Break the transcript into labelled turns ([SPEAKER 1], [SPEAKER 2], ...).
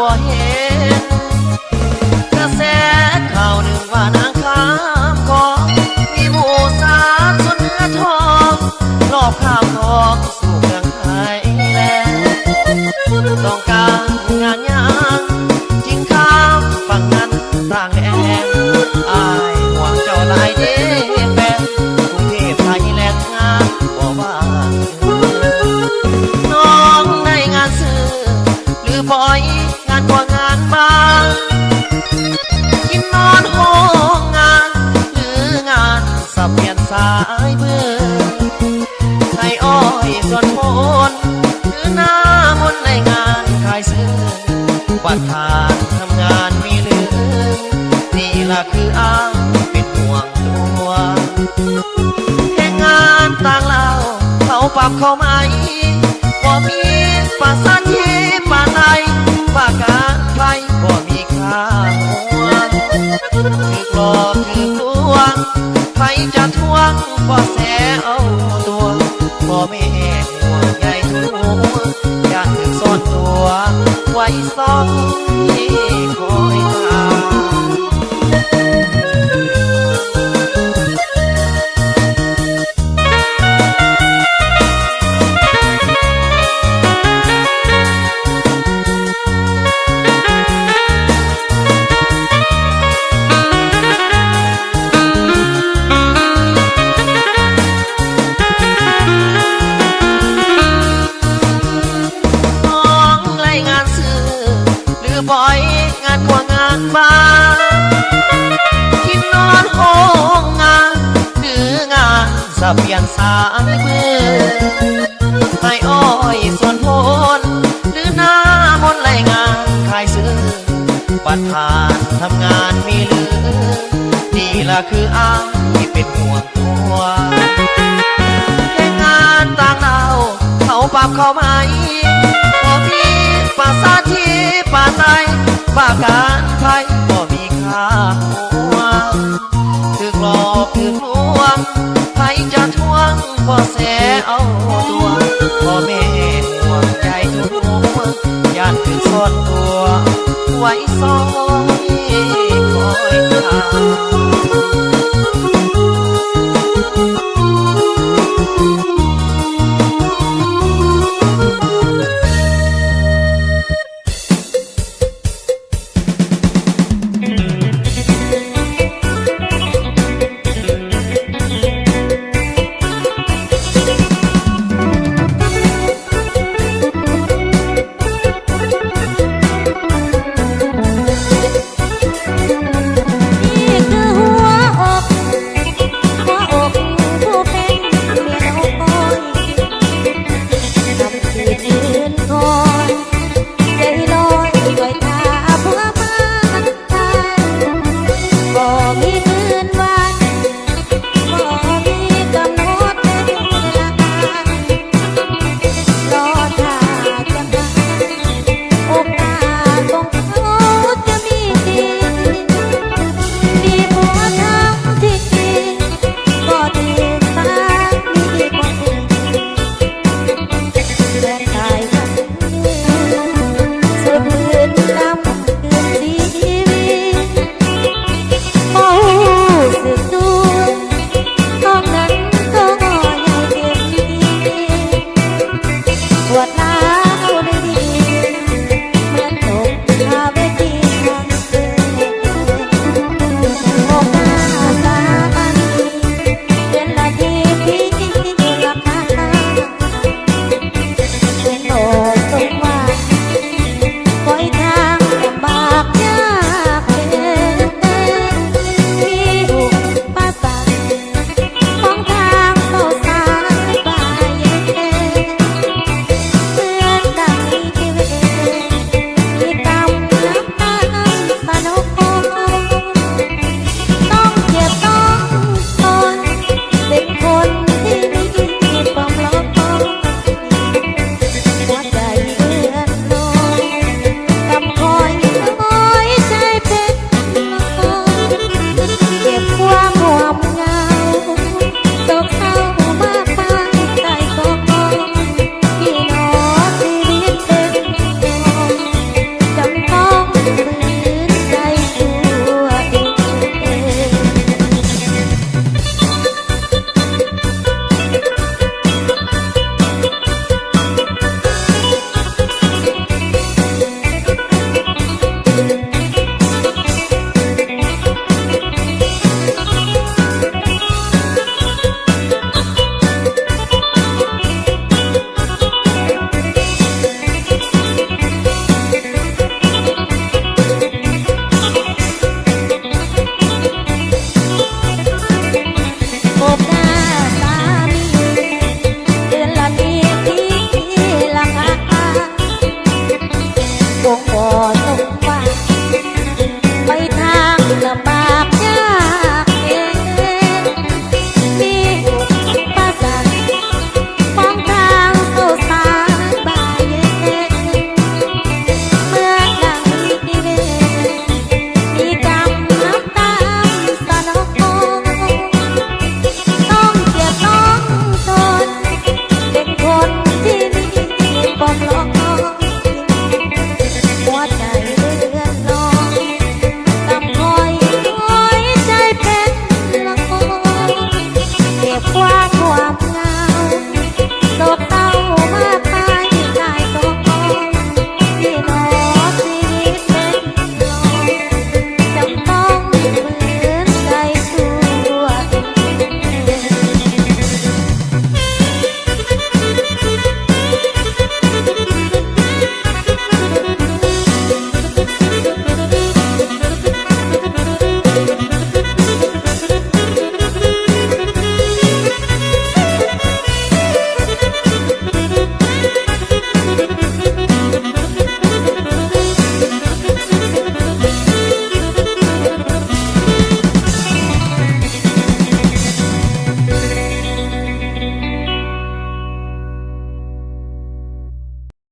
[SPEAKER 1] บ่เห็นกระแสข่าวหนึ่งว่านางข้ามของมีหมูสามส่วนเนื้อทองรอบข้ามทองสู่เมืองไทยแลนด์ต้องการ บัตรทานทำงานมีเหลือนี่ล่ะคืออ้างเป็นห่วงตัวแห่งงานต่างเล่าเขาปรับเขาไหมบ่มีภาษา ตัวไว้ซ่องที่คอย หรือบ่อยงานกว่างานบ้านกินนอนห้องงานหรืองานสะเปลี่ยนสายมือไอ้อ้อยส่วนพนหรือหน้ามนไล่งานขายซื้อปัดผ่านทำงานมีเหลือนี่ละคืออ้างที่เป็นห่ว บ่แสเอาตัว